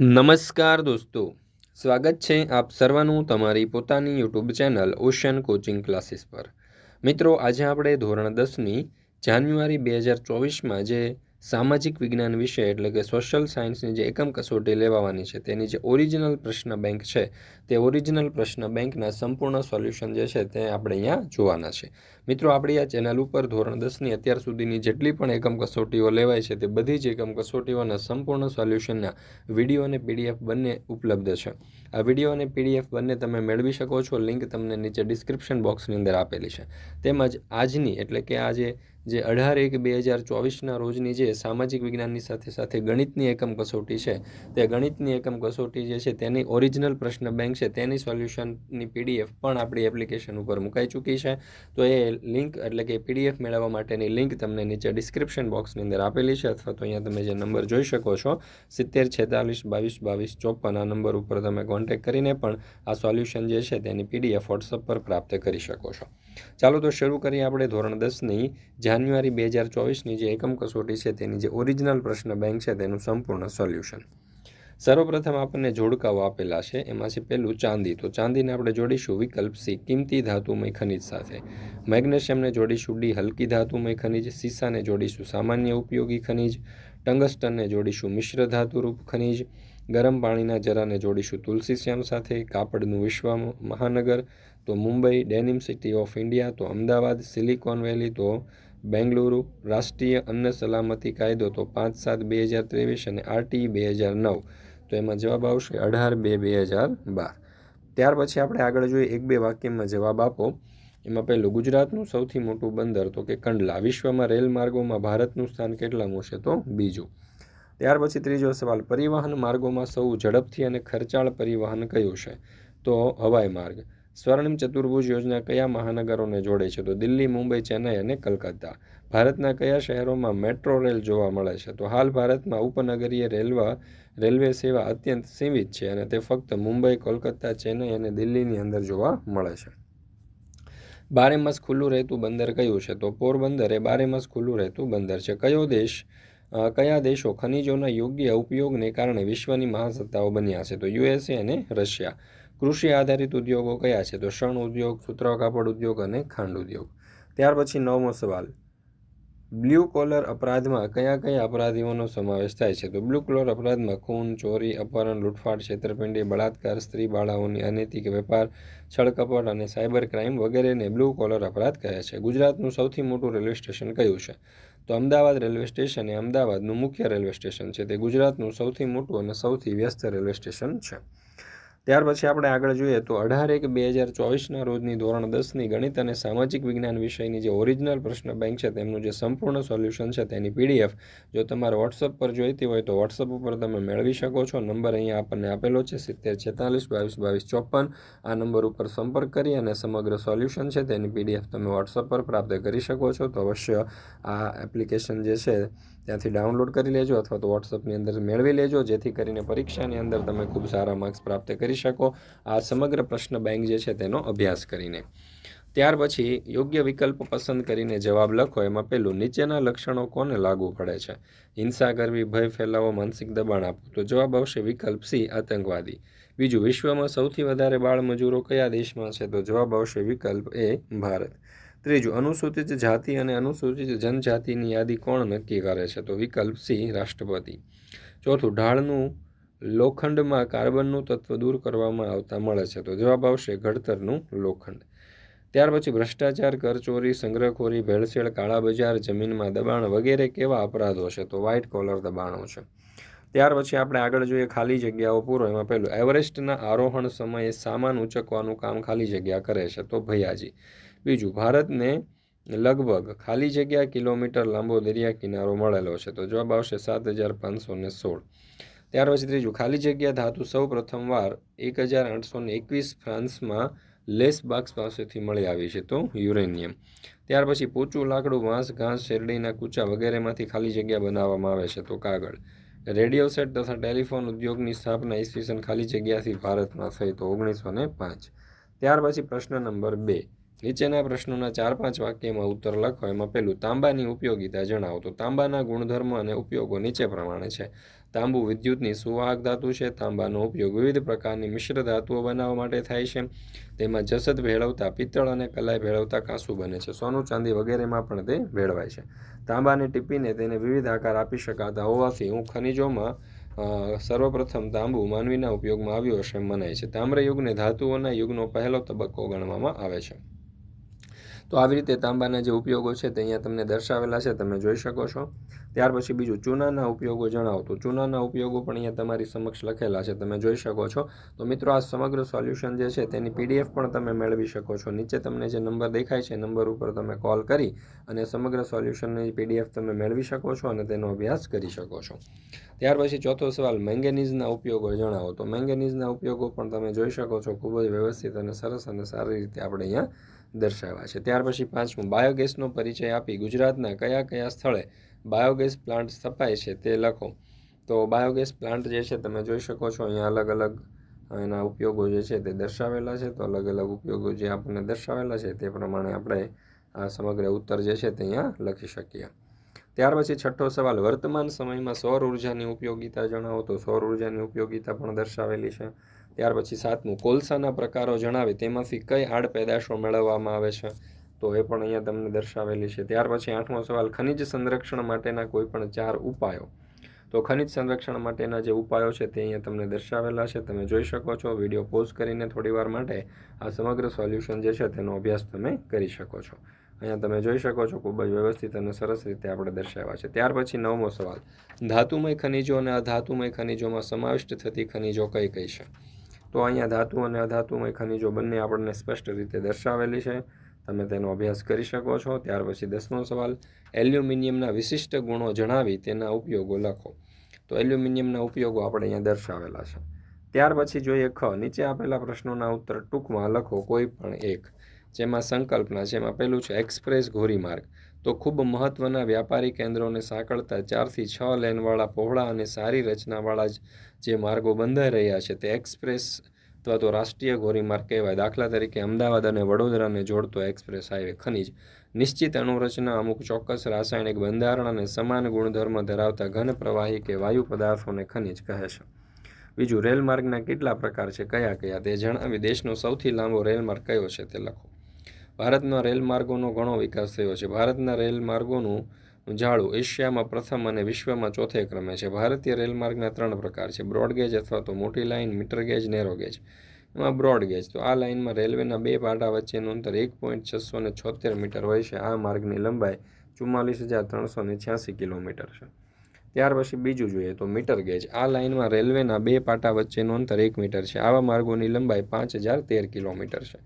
નમસ્કાર દોસ્તો. સ્વાગત છે આપ સર્વનું તમારી પોતાની YouTube channel ocean coaching classes પર. મિત્રો, આજે આપણે ધોરણ દસની જાન્યુઆરી બે હજાર ચોવીસમાં જે સામાજિક વિજ્ઞાન વિષય એટલે કે સોશિયલ સાયન્સની જે એકમ કસોટી લેવાની છે, તેની જે ઓરિજિનલ પ્રશ્ન બેંક છે, તે ઓરિજિનલ પ્રશ્ન બેંકના સંપૂર્ણ સોલ્યુશન જે છે તે આપણે અહીંયા જોવાના છે. મિત્રો, આપણી આ ચેનલ ઉપર ધોરણ દસની અત્યાર સુધીની જેટલી પણ એકમ કસોટીઓ લેવાય છે, તે બધી જ એકમ કસોટીઓના સંપૂર્ણ સોલ્યુશનના વીડિયો અને પીડીએફ બંને ઉપલબ્ધ છે. આ વીડિયો અને પીડીએફ બંને તમે મેળવી શકો છો લિંક તમને નીચે ડિસ્ક્રિપ્શન બોક્સની અંદર આપેલી છે. તેમજ આજની, એટલે કે આજે જે અઢાર એક બે હજાર ચોવીસના રોજની જે સામાજિક વિજ્ઞાનની સાથે સાથે ગણિતની એકમ કસોટી છે, તે ગણિતની એકમ કસોટી જે છે તેની ઓરિજિનલ પ્રશ્ન બેંક છે, તેની સોલ્યુશનની પીડીએફ પણ આપણી એપ્લિકેશન ઉપર મુકાઈ ચૂકી છે. તો એ લિંક એટલે કે પીડીએફ મેળવવા માટેની લિંક તમને નીચે ડિસ્ક્રિપ્શન બોક્સની અંદર આપેલી છે અથવા તો અહીંયા તમે જે નંબર જોઈ શકો છો, સિત્તેર, છેતાલીસ, બાવીસ બાવીસ ચોપન આ નંબર ઉપર તમે કોન્ટેક્ટ કરીને પણ આ સોલ્યુશન જે છે તેની પીડીએફ વોટ્સઅપ પર પ્રાપ્ત કરી શકો છો. ચાલો તો શરૂ કરીએ આપણે ધોરણ દસની. જાન્યુઆરી બે હજાર ચોવીસની જે એકમ કસોટી છે, તેની જે ઓરિજિનલ પ્રશ્ન બેંક છે, તેનું સંપૂર્ણ સોલ્યુશન. સર્વપ્રથમ આપણને જોડકાઓ આપેલા છે એમાંથી પહેલું ચાંદી. તો ચાંદીને આપણે જોડીશું વિકલ્પ સી, કિંમતી ધાતુમય ખનિજ સાથે. મેગ્નેશિયમને જોડીશું ડી, હલકી ધાતુમય ખનિજ. સીસાને જોડીશું સામાન્ય ઉપયોગી ખનિજ. ટંગસ્ટનને જોડીશું મિશ્ર ધાતુરૂપ ખનિજ. ગરમ પાણીના જરાને જોડીશું તુલસી શ્યામ સાથે. કાપડનું વિશ્વ મહાનગર. તો Mumbai denim city of India. તો અમદાવાદ, સિલિકોન વેલી. તો બેંગલુરુ રાષ્ટ્રીય અન્ન સલામતી કાયદો તો પાંચ સાત બે હજાર ત્રેવીસ અને આરટી બે હજાર નવ. તો એમાં જવાબ આવશે અઢાર બે બે હજાર બાર. ત્યાર પછી આપણે આગળ જોઈએ એક બે વાક્યમાં જવાબ આપો. એમાં પહેલું, ગુજરાતનું સૌથી મોટું બંદર તો કે કંડલા. વિશ્વમાં રેલ માર્ગોમાં ભારતનું સ્થાન કેટલામું છે તો બીજું. ત્યાર પછી ત્રીજો સવાલ, પરિવહન માર્ગોમાં સૌ ઝડપથી અને ખર્ચાળ પરિવહન કયું છે? તો હવાઈ માર્ગ. સ્વર્ણિમ ચતુર્ભુજ યોજના કયા મહાનગરોને જોડે છે? તો દિલ્હી, મુંબઈ, ચેન્નઈ અને કલકત્તા. ભારતના કયા શહેરોમાં મેટ્રો રેલ જોવા મળે છે? તો હાલ ભારતમાં ઉપનગરીય રેલવે રેલવે સેવા અત્યંત સીમિત છે અને તે ફક્ત મુંબઈ કોલકાતા ચેન્નઈ અને દિલ્હીની અંદર જોવા મળે છે. બારેમાસ ખુલ્લું રહેતું બંદર કયું છે? તો પોરબંદર એ બારેમાસ ખુલ્લું રહેતું બંદર છે. કયો દેશ કયા દેશો ખનિજોના યોગ્ય ઉપયોગને કારણે વિશ્વની મહાસત્તાઓ બન્યા છે? તો યુએસએ અને રશિયા. કૃષિ આધારિત ઉદ્યોગો કયા છે? તો શણ ઉદ્યોગ સુતરાઉ કાપડ ઉદ્યોગ અને ખાંડ ઉદ્યોગ. ત્યાર પછી નવમો સવાલ. બ્લુ કોલર અપરાધમાં કયા કયા અપરાધીઓનો સમાવેશ થાય છે? તો બ્લુ કોલર અપરાધમાં ખૂન, ચોરી, અપહરણ, લૂંટફાટ, છેતરપિંડી, બળાત્કાર, સ્ત્રી બાળાઓની અનૈતિક વેપાર, છળકપટ અને સાયબર ક્રાઇમ વગેરેને બ્લુ કોલર અપરાધ કહે છે. ગુજરાતનું સૌથી મોટું રેલવે સ્ટેશન કયું છે? તો અમદાવાદ રેલવે સ્ટેશન એ અમદાવાદનું મુખ્ય રેલવે સ્ટેશન છે. તે ગુજરાતનું સૌથી મોટું અને સૌથી વ્યસ્ત રેલવે સ્ટેશન છે. ત્યાર પછી આપણે આગળ જોઈએ તો અઢાર એક બે હજાર ચોવીસના રોજની ધોરણ દસની ગણિત અને સામાજિક વિજ્ઞાન વિષયની જે ઓરિજિનલ પ્રશ્ન બેંક છે, તેમનું જે સંપૂર્ણ સોલ્યુશન છે, તેની પીડીએફ જો તમારે વોટ્સઅપ પર જોઈતી હોય તો વોટ્સઅપ ઉપર તમે મેળવી શકો છો. નંબર અહીંયા આપણને આપેલો છે, સિત્તેર છેતાલીસ, બાવીસ બાવીસ, ચોપન. આ નંબર ઉપર સંપર્ક કરી અને સમગ્ર સોલ્યુશન છે, તેની પીડીએફ તમે વોટ્સઅપ પર પ્રાપ્ત કરી શકો છો. તો અવશ્ય આ એપ્લિકેશન જે છે ત્યાંથી ડાઉનલોડ કરી લેજો અથવા તો વોટ્સઅપની અંદર મેળવી લેજો, જેથી કરીને પરીક્ષાની અંદર તમે ખૂબ સારા માર્ક્સ પ્રાપ્ત કરી શકો. આ સમગ્ર પ્રશ્ન બેંક જે છે તેનો અભ્યાસ કરીને. ત્યાર પછી યોગ્ય વિકલ્પ પસંદ કરીને જવાબ લખો. એમાં પહેલું નીચેના લક્ષણો કોને લાગુ પડે છે? હિંસા કરવી ભય, ફેલાવો, માનસિક દબાણ આપવું. તો જવાબ આવશે વિકલ્પ સી, આતંકવાદી. બીજું, વિશ્વમાં સૌથી વધારે બાળ મજૂરો કયા દેશમાં છે? તો જવાબ આવશે વિકલ્પ એ, ભારત. ત્રીજું, અનુસૂચિત જાતિ અને અનુસૂચિત જનજાતિની યાદી કોણ નક્કી કરે છે? તો વિકલ્પ સી, રાષ્ટ્રપતિ. ચોથું, ઢાળનું લોખંડમાં કાર્બનનું તત્વ દૂર કરવામાં આવતા મળે છે. તો જવાબ આવશે ઘડતરનું લોખંડ. ત્યાર પછી ભ્રષ્ટાચાર, કરચોરી, સંગ્રહખોરી, ભેળસેળ કાળા બજાર જમીનમાં દબાણ વગેરે કેવા અપરાધો છે? તો વ્હાઇટ કોલર દબાણો છે. ત્યાર પછી આપણે આગળ જોઈએ ખાલી જગ્યાઓ પૂરો. એમાં પહેલું, એવરેસ્ટના આરોહણ સમયે સામાન ઉચકવાનું કામ ખાલી જગ્યા કરે છે. તો ભૈયાજી બીજું, ભારતને લગભગ ખાલી જગ્યા કિલોમીટર લાંબો દરિયા કિનારો મળેલો છે. તો જવાબ આવશે સાત હજાર પાંચસો ને સોળ. ત્યાર પછી ત્રીજું, ખાલી જગ્યા ધાતુ સૌ પ્રથમવાર એક હજાર આઠસો ને એકવીસ ફ્રાન્સમાં લેસ બાક્સ પાસેથી મળી આવી છે તો યુરેનિયમ. ત્યાર પછી પોચું લાકડું વાંસ ઘાસ, શેરડીના કૂચા વગેરેમાંથી ખાલી જગ્યા બનાવવામાં આવે છે તો કાગળ. રેડિયો સેટ તથા ટેલિફોન ઉદ્યોગની સ્થાપના ઈસવીસન ખાલી જગ્યાથી ભારતમાં થઈ તો ઓગણીસો ને પાંચ. ત્યાર પછી પ્રશ્ન નંબર બે. નીચેના પ્રશ્નોના ચાર પાંચ વાક્યમાં ઉત્તર લખો. એમાં પહેલું, તાંબાની ઉપયોગિતા જણાવો. તો તાંબાના ગુણધર્મ અને ઉપયોગો નીચે પ્રમાણે છે. તાંબુ વિદ્યુતની સુવાહક ધાતુ છે. તાંબાનો ઉપયોગ વિવિધ પ્રકારની મિશ્ર ધાતુઓ બનાવવા માટે થાય છે. તેમાં જસદ ભેળવતા પિત્તળ અને કલાઈ ભેળવતા કાંસુ બને છે. સોનું, ચાંદી વગેરેમાં પણ તે ભેળવાય છે. તાંબાને ટીપીને તેને વિવિધ આકાર આપી શકાતા હોવાથી હું ખનિજોમાં સર્વપ્રથમ તાંબુ માનવીના ઉપયોગમાં આવ્યો હશે એમ મનાય છે. તામ્રયુગને ધાતુઓના યુગનો પહેલો તબક્કો ગણવામાં આવે છે. તો આવી રીતે તાંબાના જે ઉપયોગો છે તે અહીંયા તમને દર્શાવેલા છે, તમે જોઈ શકો છો. ત્યાર પછી બીજું ચૂનાના ઉપયોગો જણાવો. તો ચૂનાના ઉપયોગો પણ અહીંયા તમારી સમક્ષ લખેલા છે. તમે જોઈ શકો છો. તો મિત્રો, આ સમગ્ર સોલ્યુશન જે છે, તેની પીડીએફ પણ તમે મેળવી શકો છો. નીચે તમને જે નંબર દેખાય છે નંબર ઉપર તમે કોલ કરી અને સમગ્ર સોલ્યુશનની પીડીએફ તમે મેળવી શકો છો અને તેનો અભ્યાસ કરી શકો છો. ત્યાર પછી ચોથો સવાલ, મેંગેનીઝના ઉપયોગો જણાવો. તો મેંગેનીઝના ઉપયોગો પણ તમે જોઈ શકો છો. ખૂબ જ વ્યવસ્થિત અને સરસ અને સારી રીતે આપણે અહીંયા દર્શાવ્યા છે. ત્યાર પછી પાંચમું, બાયોગેસનો પરિચય આપી ગુજરાતના કયા કયા સ્થળે બાયોગેસ પ્લાન્ટ સ્થપાય છે તે લખો. તો બાયોગેસ પ્લાન્ટ જે છે તમે જોઈ શકો છો, અહીંયા અલગ અલગ એના ઉપયોગો જે છે તે દર્શાવેલા છે. તો અલગ અલગ ઉપયોગો જે આપણને દર્શાવેલા છે તે પ્રમાણે આપણે આ સમગ્ર ઉત્તર જે છે તે અહીંયા લખી શકીએ. ત્યાર પછી છઠ્ઠો સવાલ, વર્તમાન સમયમાં સૌર ઉર્જાની ઉપયોગિતા જણાવો. તો સૌર ઉર્જાની ઉપયોગિતા પણ દર્શાવેલી છે. ત્યાર પછી સાતમું, કોલસાના પ્રકારો જણાવે. તેમાંથી કઈ આડ પેદાશો મેળવવામાં આવે છે? તો એ પણ અહીંયા તમને દર્શાવેલી છે. ત્યાર પછી આઠમો સવાલ, ખનિજ સંરક્ષણ માટેના કોઈ પણ ચાર ઉપાયો. તો ખનિજ સંરક્ષણ માટેના જે ઉપાયો છે તે અહીંયા તમને દર્શાવેલા છે. તમે જોઈ શકો છો, વીડિયો પોઝ કરીને થોડીવાર માટે આ સમગ્ર સોલ્યુશન જે છે તેનો અભ્યાસ તમે કરી શકો છો. અહીંયા તમે જોઈ શકો છો, ખૂબ જ વ્યવસ્થિત અને સરસ રીતે આપણે દર્શાવ્યા છે. ત્યાર પછી નવમો સવાલ, ધાતુમય ખનિજો અને અધાતુમય ખનિજોમાં સમાવિષ્ટ થતી ખનિજો કઈ કઈ છે? તો અહીંયા ધાતુ અને અધાતુમય ખનિજો બંને આપણને સ્પષ્ટ રીતે દર્શાવેલી છે. તમે તેનો અભ્યાસ કરી શકો છો. ત્યાર પછી દસમો સવાલ, એલ્યુમિનિયમના વિશિષ્ટ ગુણો જણાવી તેના ઉપયોગો લખો. તો એલ્યુમિનિયમના ઉપયોગો આપણે અહીંયા દર્શાવેલા છે. ત્યાર પછી જોઈએ ખ. નીચે આપેલા પ્રશ્નોના ઉત્તર ટૂંકમાં લખો કોઈ પણ એક. જેમાં સંકલ્પના છે એમાં પહેલું છે એક્સપ્રેસ ઘોરીમાર્ગ તો ખૂબ મહત્ત્વના વ્યાપારી કેન્દ્રોને સાંકળતા ચારથી છ લેનવાળા પહોળા અને સારી રચનાવાળા જે માર્ગો બંધાઈ રહ્યા છે તે એક્સપ્રેસ અથવા તો રાષ્ટ્રીય ધોરીમાર્ગ કહેવાય. દાખલા તરીકે અમદાવાદ અને વડોદરાને જોડતો એક્સપ્રેસ હાઈવે ખનિજ. નિશ્ચિત અણુરચના અમુક ચોક્કસ રાસાયણિક બંધારણ અને સમાન ગુણધર્મ ધરાવતા ઘન પ્રવાહી કે વાયુ પદાર્થોને ખનિજ કહે છે. બીજું, રેલમાર્ગના કેટલા પ્રકાર છે? કયા કયા? તે જણાવી દેશનો સૌથી લાંબો રેલમાર્ગ કયો છે તે લખો. ભારતના રેલમાર્ગોનો ઘણો વિકાસ થયો છે. ભારતના રેલમાર્ગોનું જાળું એશિયામાં પ્રથમ અને વિશ્વમાં ચોથે ક્રમે છે. ભારતીય રેલમાર્ગના ત્રણ પ્રકાર છે બ્રોડગેજ અથવા તો મોટી line, metre gauge, narrow gauge. એમાં બ્રોડગેજ તો આ લાઇનમાં રેલવેના બે પાટા વચ્ચેનું અંતર એક પોઈન્ટ છસો ને છોતેર મીટર હોય છે. આ માર્ગની લંબાઈ ચુમ્માલીસ હજાર ત્રણસો ને છ્યાસી કિલોમીટર છે. ત્યાર પછી બીજું જોઈએ તો મીટર ગેજ. આ લાઇનમાં રેલવેના બે પાટા વચ્ચેનું અંતર એક મીટર છે. આવા માર્ગોની લંબાઈ પાંચ હજાર તેર કિલોમીટર છે.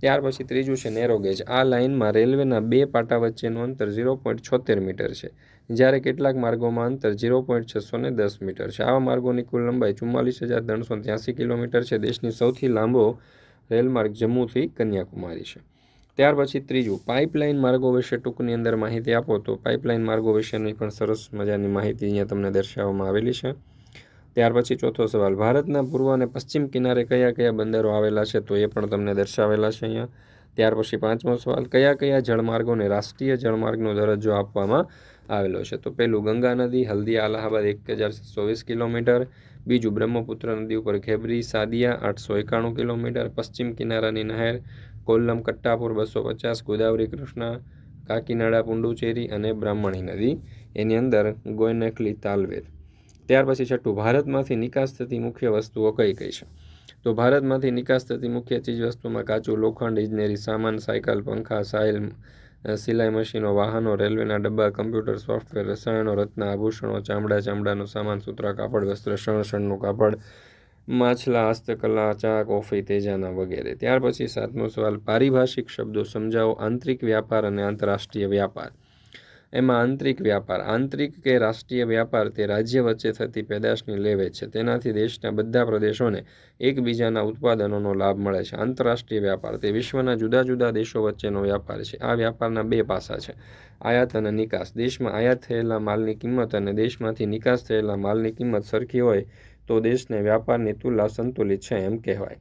ત્યાર પછી ત્રીજું છે નેરો ગેજ. આ લાઇનમાં રેલવેના બે પાટા વચ્ચેનું અંતર ઝીરો પોઈન્ટ છોતેર મીટર છે, જ્યારે કેટલાક માર્ગોમાં અંતર ઝીરો પોઈન્ટ છસો ને દસ મીટર છે. આવા માર્ગોની કુલ લંબાઈ ચુમ્માલીસ હજાર ત્રણસો ત્યાસી કિલોમીટર છે. દેશની સૌથી લાંબો રેલમાર્ગ જમ્મુથી કન્યાકુમારી છે. ત્યાર પછી ત્રીજું, પાઇપલાઇન માર્ગો વિશે ટૂંકની અંદર માહિતી આપો તો પાઇપલાઇન માર્ગો વિશેની પણ સરસ મજાની માહિતી અહીંયા તમને દર્શાવવામાં આવેલી છે. ત્યાર પછી ચોથો સવાલ, ભારતના પૂર્વ અને પશ્ચિમ કિનારે કયા કયા બંદરો આવેલા છે? તો એ પણ તમને દર્શાવેલા છે અહીંયા. ત્યાર પછી પાંચમો સવાલ, કયા કયા જળમાર્ગોને રાષ્ટ્રીય જળમાર્ગનો દરજ્જો આપવામાં આવેલો છે? તો પહેલું ગંગા નદી હલ્દિયા અલ્હાબાદ એક હજાર ચોવીસ કિલોમીટર. બીજું, બ્રહ્મપુત્ર નદી ઉપર ખેબરી, સાદિયા આઠસો એકાણું કિલોમીટર. પશ્ચિમ કિનારાની નહેર, કોલ્લમ, કટ્ટાપુર બસો પચાસ, ગોદાવરી, કૃષ્ણા, કાકીનાડા, પુંડુચેરી અને બ્રાહ્મણી નદી. એની અંદર ગોયનકલી તાલવેર. ત્યાર પછી છઠ્ઠું, ભારતમાંથી નિકાસ થતી મુખ્ય વસ્તુઓ કઈ કઈ છે? તો ભારતમાંથી નિકાસ થતી મુખ્ય ચીજ વસ્તુમાં કાચું લોખંડ, ઇજનેરી સામાન, સાયકલ, પંખા, સાયલ સિલાઈ મશીનો, વાહનો, રેલવેના ડબ્બા, કમ્પ્યુટર, સોફ્ટવેર, રસાયણો, રત્ન, આભૂષણો, ચામડા, ચામડાનો સામાન, સૂત્રા, કાપડ, વસ્ત્ર શણશણનું કાપડ, માછલા, હસ્તકલા ચા કોફી તેજાના વગેરે. ત્યાર પછી સાતમો સવાલ, પારિભાષિક શબ્દો સમજાવો, આંતરિક વ્યાપાર અને આંતરરાષ્ટ્રીય વ્યાપાર. એમાં આંતરિક વ્યાપાર, આંતરિક કે રાષ્ટ્રીય વ્યાપાર તે રાજ્ય વચ્ચે થતી પેદાશની લેવે છે. તેનાથી દેશના બધા પ્રદેશોને એકબીજાના ઉત્પાદનોનો લાભ મળે છે. આંતરરાષ્ટ્રીય વ્યાપાર તે વિશ્વના જુદા જુદા દેશો વચ્ચેનો વ્યાપાર છે. આ વ્યાપારના બે પાસા છે. આયાત અને નિકાસ. દેશમાં આયાત થયેલા માલની કિંમત અને દેશમાંથી નિકાસ થયેલા માલની કિંમત સરખી હોય તો દેશને વ્યાપારની તુલના સંતુલિત છે એમ કહેવાય.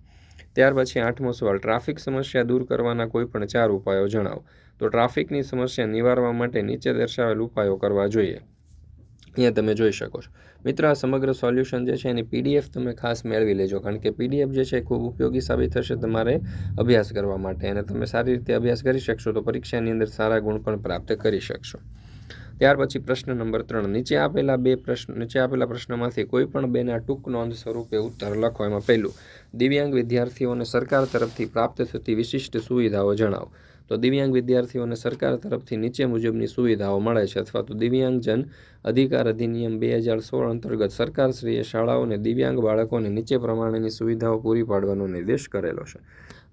ત્યાર પછી આઠમો સવાલ. ટ્રાફિક સમસ્યા દૂર કરવાના કોઈ પણ ચાર ઉપાયો જણાવો. તો ટ્રાફિકની સમસ્યા નિવારવા માટે નીચે દર્શાવેલ ઉપાયો કરવા જોઈએ. અહીંયા તમે જોઈ શકો છો. મિત્રો, આ સમગ્ર સોલ્યુશન જે છે એની પીડીએફ તમે ખાસ મેળવી લેજો. કારણ કે પીડીએફ જે છે એ ખૂબ ઉપયોગી સાબિત થશે તમારે અભ્યાસ કરવા માટે અને તમે સારી રીતે અભ્યાસ કરી શકશો તો પરીક્ષાની અંદર સારા ગુણ પણ પ્રાપ્ત કરી શકશો. ત્યાર પછી પ્રશ્ન નંબર ત્રણ. નીચે આપેલા બે પ્રશ્ન, નીચે આપેલા પ્રશ્નમાંથી કોઈ પણ બેના ટૂંક નોંધ સ્વરૂપે ઉત્તર લખો. એમાં પહેલું, દિવ્યાંગ વિદ્યાર્થીઓને સરકાર તરફથી પ્રાપ્ત થતી વિશિષ્ટ સુવિધાઓ જણાવો. તો દિવ્યાંગ વિદ્યાર્થીઓને સરકાર તરફથી નીચે મુજબની સુવિધાઓ મળે છે અથવા તો દિવ્યાંગજન અધિકાર અધિનિયમ બે હજાર સોળ અંતર્ગત સરકારશ્રીએ શાળાઓને દિવ્યાંગ બાળકોને નીચે પ્રમાણેની સુવિધાઓ પૂરી પાડવાનો નિર્દેશ કરેલો છે.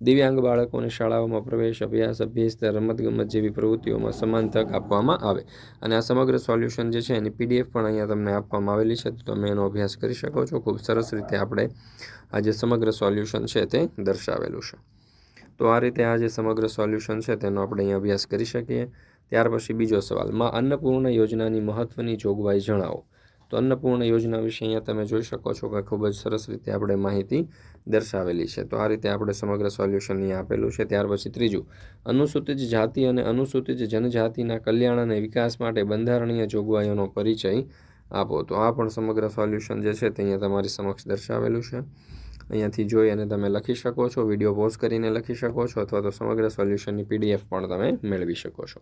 દિવ્યાંગ બાળકોને શાળાઓમાં પ્રવેશ, અભ્યાસ અભ્યાસ રમતગમત જેવી પ્રવૃત્તિઓમાં સમાન તક આપવામાં આવે. અને આ સમગ્ર સોલ્યુશન જે છે એની પીડીએફ પણ અહીંયા તમને આપવામાં આવેલી છે. તો તમે એનો અભ્યાસ કરી શકો છો. ખૂબ સરસ રીતે આપણે આ જે સમગ્ર સોલ્યુશન છે તે દર્શાવેલું છે. તો આ રીતે આ જે સમગ્ર સોલ્યુશન છે તેનો આપણે અહીંયા અભ્યાસ કરી શકીએ. ત્યાર પછી બીજો સવાલ, માં અન્નપૂર્ણ યોજનાની મહત્ત્વની જોગવાઈ જણાવો. તો અન્નપૂર્ણ યોજના વિશે અહીંયા તમે જોઈ શકો છો કે ખૂબ જ સરસ રીતે આપણે માહિતી દર્શાવેલી છે. તો આ રીતે આપણે સમગ્ર સોલ્યુશન અહીંયા આપેલું છે. ત્યાર પછી ત્રીજું, અનુસૂચિત જાતિ અને અનુસૂચિત જનજાતિના કલ્યાણ અને વિકાસ માટે બંધારણીય જોગવાઈઓનો પરિચય આપો. તો આ પણ સમગ્ર સોલ્યુશન જે છે તે અહીંયા તમારી સમક્ષ દર્શાવેલું છે. અહીંયાથી જોઈ અને તમે લખી શકો છો, વીડિયો પોઝ કરીને લખી શકો છો અથવા તો સમગ્ર સોલ્યુશનની પીડીએફ પણ તમે મેળવી શકો છો.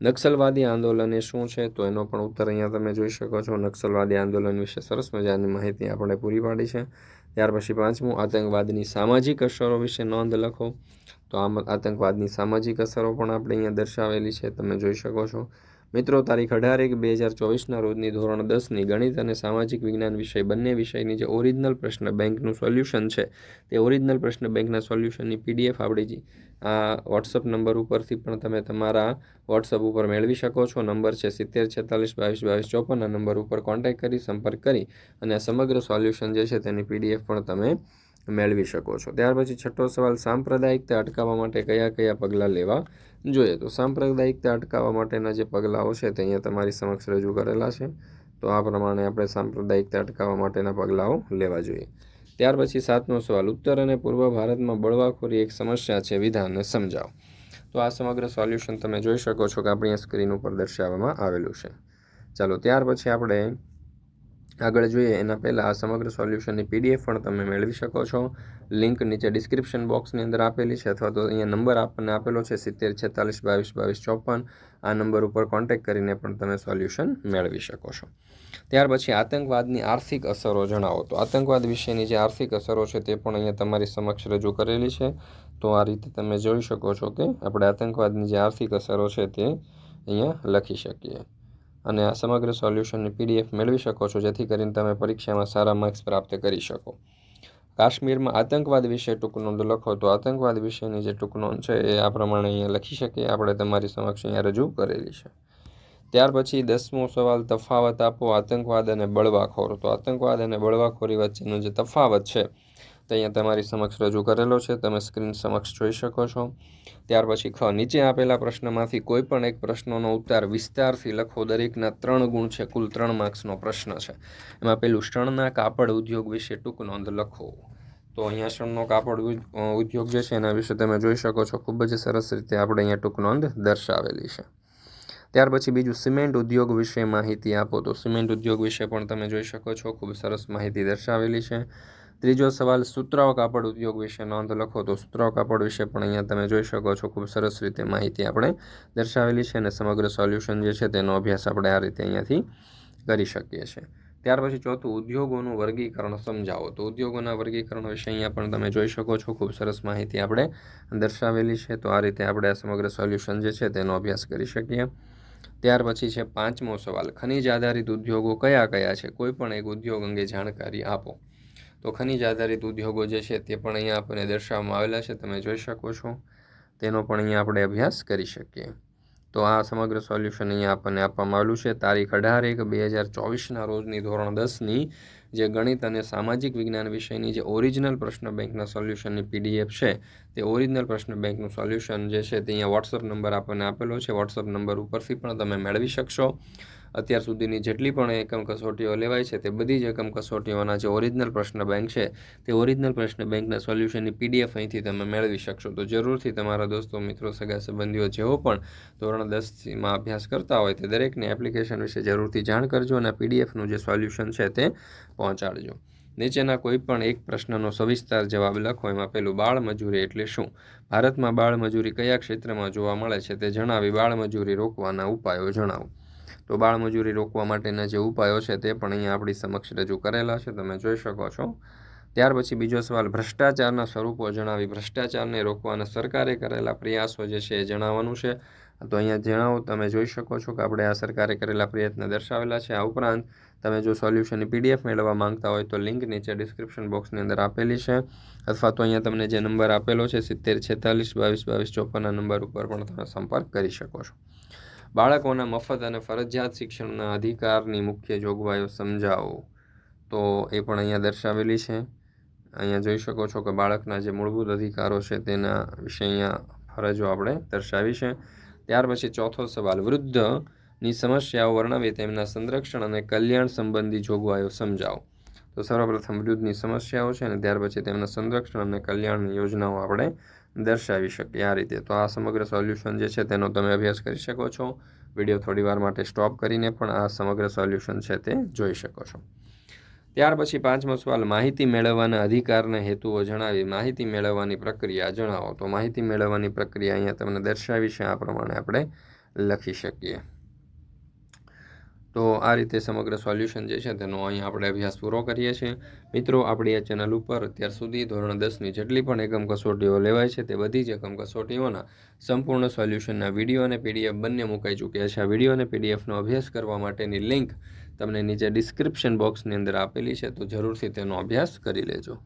નક્સલવાદી આંદોલન એ શું છે? તો એનો પણ ઉત્તર અહીંયા તમે જોઈ શકો છો. નક્સલવાદી આંદોલન વિશે સરસ મજાની માહિતી આપણે પૂરી પાડી છે. ત્યાર પછી પાંચમું, આતંકવાદની સામાજિક અસરો વિશે નોંધ લખો. તો આમ, આતંકવાદની સામાજિક અસરો પણ આપણે અહીંયા દર્શાવેલી છે. તમે જોઈ શકો છો. મિત્રો, તારીખ અઢાર એક બે હજાર ચોવીસના રોજની ધોરણ દસની ગણિત અને સામાજિક વિજ્ઞાન વિષય બંને વિષયની જે ઓરિજિનલ પ્રશ્ન બેંકનું સોલ્યુશન છે, તે ઓરિજિનલ પ્રશ્ન બેંકના સોલ્યુશનની પીડીએફ આપણી આ વોટ્સઅપ નંબર ઉપરથી પણ તમે તમારા વોટ્સઅપ ઉપર મેળવી શકો છો. નંબર છે સિત્તેર, છેતાલીસ, બાવીસ બાવીસ, ચોપન. આ નંબર ઉપર કોન્ટેક્ટ કરી, સંપર્ક કરી અને આ સમગ્ર સોલ્યુશન જે છે તેની પીડીએફ પણ તમે મેળવી શકો છો. ત્યાર પછી છઠ્ઠો સવાલ, સાંપ્રદાયિકતા અટકાવવા માટે કયા કયા પગલાં લેવા જોઈએ? તો સાંપ્રદાયિકતા અટકાવવા માટેના જે પગલાઓ છે તે અહીંયા તમારી સમક્ષ રજૂ કરેલા છે. તો આ પ્રમાણે આપણે સાંપ્રદાયિકતા અટકાવવા માટેના પગલાઓ લેવા જોઈએ. ત્યાર પછી સાતમો સવાલ, ઉત્તર અને પૂર્વ ભારતમાં બળવાખોરી એક સમસ્યા છે, વિધાનને સમજાવો. તો આ સમગ્ર સોલ્યુશન તમે જોઈ શકો છો કે આપણી સ્ક્રીન ઉપર દર્શાવવામાં આવેલું છે. ચાલો, ત્યાર પછી આપણે આગળ જોઈએ એના પહેલાં આ સમગ્ર સોલ્યુશનની પીડીએફ પણ તમે મેળવી શકો છો. લિંક નીચે ડિસ્ક્રિપ્શન બોક્સની અંદર આપેલી છે અથવા તો અહીંયા નંબર આપણને આપેલો છે સિત્તેર, છેતાલીસ, બાવીસ બાવીસ, ચોપન. આ નંબર ઉપર કોન્ટેક્ટ કરીને પણ તમે સોલ્યુશન મેળવી શકો છો. ત્યાર પછી આતંકવાદની આર્થિક અસરો જણાવો. તો આતંકવાદ વિશેની જે આર્થિક અસરો છે તે પણ અહીંયા તમારી સમક્ષ રજૂ કરેલી છે. તો આ રીતે તમે જોઈ શકો છો કે આપણે આતંકવાદની જે આર્થિક અસરો છે તે અહીંયા લખી શકીએ. અને આ સમગ્ર સોલ્યુશનની પીડીએફ મેળવી શકો છો, જેથી કરીને તમે પરીક્ષામાં સારા માર્ક્સ પ્રાપ્ત કરી શકો. કાશ્મીરમાં આતંકવાદ વિશે ટૂંક નોંધ લખો તો આતંકવાદ વિશેની જે ટૂંક નોંધ છે એ આ પ્રમાણે અહીંયા લખી શકીએ. આપણે તમારી સમક્ષ અહીંયા રજૂ કરેલી છે. ત્યાર પછી દસમો સવાલ, તફાવત આપો આતંકવાદ અને બળવાખોર. તો આતંકવાદ અને બળવાખોરી વચ્ચેનો જે તફાવત છે તે અહીંયા તમારી સમક્ષ રજૂ કરેલો છે. તમે સ્ક્રીન સમક્ષ જોઈ શકો છો. ત્યાર પછી ખ, નીચે આપેલા પ્રશ્નમાંથી કોઈ પણ એક પ્રશ્નોનો ઉત્તર વિસ્તારથી લખો. દરેકના ત્રણ ગુણ છે. કુલ ત્રણ માર્ક્સનો પ્રશ્ન છે. એમાં પેલું શણના કાપડ ઉદ્યોગ વિશે ટૂંક નોંધ લખો. તો અહીંયા શણનો કાપડ ઉદ્યોગ જે છે એના વિશે તમે જોઈ શકો છો. ખૂબ જ સરસ રીતે આપણે અહીંયા ટૂંક નોંધ દર્શાવેલી છે. ત્યાર પછી બીજું સિમેન્ટ ઉદ્યોગ વિશે માહિતી આપો. તો સિમેન્ટ ઉદ્યોગ વિશે પણ તમે જોઈ શકો છો. ખૂબ સરસ માહિતી દર્શાવેલી છે. ત્રીજો સવાલ સુતરાવ કાપડ ઉદ્યોગ વિશે નોંધ લખો. તો સુતરાવ કાપડ વિશે પણ અહીંયા તમે જોઈ શકો છો, ખૂબ સરસ રીતે માહિતી આપણે દર્શાવેલી છે અને સમગ્ર સોલ્યુશન જે છે તેનો અભ્યાસ આપણે આ રીતે અહીંયાથી કરી શકીએ છીએ. ત્યાર પછી ચોથું, ઉદ્યોગોનું વર્ગીકરણ સમજાવો. તો ઉદ્યોગોના વર્ગીકરણ વિશે અહીંયા પણ તમે જોઈ શકો છો, ખૂબ સરસ માહિતી આપણે દર્શાવેલી છે. તો આ રીતે આપણે આ સમગ્ર સોલ્યુશન જે છે તેનો અભ્યાસ કરી શકીએ. ત્યાર પછી છે પાંચમો સવાલ, ખનિજ આધારિત ઉદ્યોગો કયા કયા છે? કોઈ પણ એક ઉદ્યોગ અંગે જાણકારી આપો. તો ખનિજ આધારિત ઉદ્યોગો જે છે તે પણ અહીંયા આપણને દર્શાવવામાં આવેલા છે, તમે જોઈ શકો છો. તેનો પણ અહીંયા આપણે અભ્યાસ કરી શકીએ. તો આ સમગ્ર સોલ્યુશન અહીંયા આપણને આપવામાં આવેલું છે. તારીખ અઢાર એક બે હજાર ચોવીસના રોજની ધોરણ દસની જે ગણિત અને સામાજિક વિજ્ઞાન વિષયની જે ઓરિજિનલ પ્રશ્ન બેંકના સોલ્યુશનની પીડીએફ છે, તે ઓરિજિનલ પ્રશ્ન બેંકનું સોલ્યુશન જે છે તે અહીંયા વોટ્સઅપ નંબર આપણને આપેલો છે. વોટ્સઅપ નંબર ઉપરથી પણ તમે મેળવી શકશો. અત્યાર સુધીની જેટલી પણ એકમ કસોટીઓ લેવાય છે તે બધી જ એકમ કસોટીઓના જે ઓરિજિનલ પ્રશ્ન બેંક છે, તે ઓરિજિનલ પ્રશ્ન બેંકના સોલ્યુશનની પીડીએફ અહીંથી તમે મેળવી શકશો. તો જરૂરથી તમારા દોસ્તો, મિત્રો, સગા સંબંધીઓ જેઓ પણ ધોરણ દસમાં અભ્યાસ કરતા હોય તે દરેકને એપ્લિકેશન વિશે જરૂરથી જાણ કરજો અને પીડીએફનું જે સોલ્યુશન છે તે પહોંચાડજો. નીચેના કોઈ પણ એક પ્રશ્નનો સવિસ્તાર જવાબ લખો. એમાં પેલું બાળમજૂરી એટલે શું? ભારતમાં બાળમજૂરી કયા ક્ષેત્રમાં જોવા મળે છે તે જણાવી બાળમજૂરી રોકવાના ઉપાયો જણાવો. તો બાળમજૂરી રોકવા માટેના જે ઉપાયો છે તે પણ અહીંયા આપણી સમક્ષ રજૂ કરેલા છે, તમે જોઈ શકો છો. ત્યાર પછી બીજો સવાલ, ભ્રષ્ટાચારના સ્વરૂપો જણાવી. ભ્રષ્ટાચારને રોકવાના સરકારે કરેલા પ્રયાસો જે છે એ જણાવવાનું છે. તો અહીંયા જણાવો, તમે જોઈ શકો છો કે આપણે આ સરકારે કરેલા પ્રયત્ન દર્શાવેલા છે. આ ઉપરાંત તમે જો સોલ્યુશનની પીડીએફ મેળવવા માંગતા હોય તો લિંક નીચે ડિસ્ક્રિપ્શન બોક્સની અંદર આપેલી છે. અથવા તો અહીંયા તમને જે નંબર આપેલો છે, સિત્તેર છેતાલીસ બાવીસ બાવીસ ચોપનના નંબર ઉપર પણ તમે સંપર્ક કરી શકો છો. બાળકોના મફત અને ફરજિયાત શિક્ષણના અધિકારની મુખ્ય જોગવાઈઓ સમજાવો. તો એ પણ અહીંયા દર્શાવેલી છે. અહીંયા જોઈ શકો છો કે બાળકના જે મૂળભૂત અધિકારો છે તેના વિશે અહીંયા ફરજો આપણે દર્શાવી છે. ત્યાર પછી ચોથો સવાલ, વૃદ્ધની સમસ્યાઓ વર્ણવી તેમના સંરક્ષણ અને કલ્યાણ સંબંધી જોગવાઈઓ સમજાવો. તો સર્વપ્રથમ વૃદ્ધની સમસ્યાઓ છે અને ત્યાર પછી તેમના સંરક્ષણ અને કલ્યાણની યોજનાઓ આપણે દર્શાવી શકીએ આ રીતે. તો આ સમગ્ર સોલ્યુશન જે છે તેનો તમે અભ્યાસ કરી શકો છો. વીડિયો થોડી વાર માટે સ્ટોપ કરીને પણ આ સમગ્ર સોલ્યુશન છે તે જોઈ શકો છો. ત્યાર પછી પાંચમો સવાલ, માહિતી મેળવવાના અધિકારના હેતુઓ જણાવી. માહિતી મેળવવાની પ્રક્રિયા જણાવો. તો માહિતી મેળવવાની પ્રક્રિયા અહીંયા તમને દર્શાવી છે. આ પ્રમાણે આપણે લખી શકીએ. તો આ રીતે સમગ્ર સોલ્યુશન જે છે તેનો અહીંયા આપણે અભ્યાસ પૂરો કરીએ છીએ. મિત્રો, આપણી આ ચેનલ ઉપર અત્યાર સુધી ધોરણ દસની જેટલી પણ એકમ કસોટીઓ લેવાય છે તે બધી જ એકમ કસોટીઓના સંપૂર્ણ સોલ્યુશનના વીડિયો અને પીડીએફ બંને મુકાઈ ચૂક્યા છે. આ વીડિયો અને પીડીએફનો અભ્યાસ કરવા માટેની લિંક તમને નીચે ડિસ્ક્રિપ્શન બોક્સની અંદર આપેલી છે, તો જરૂરથી તેનો અભ્યાસ કરી લેજો.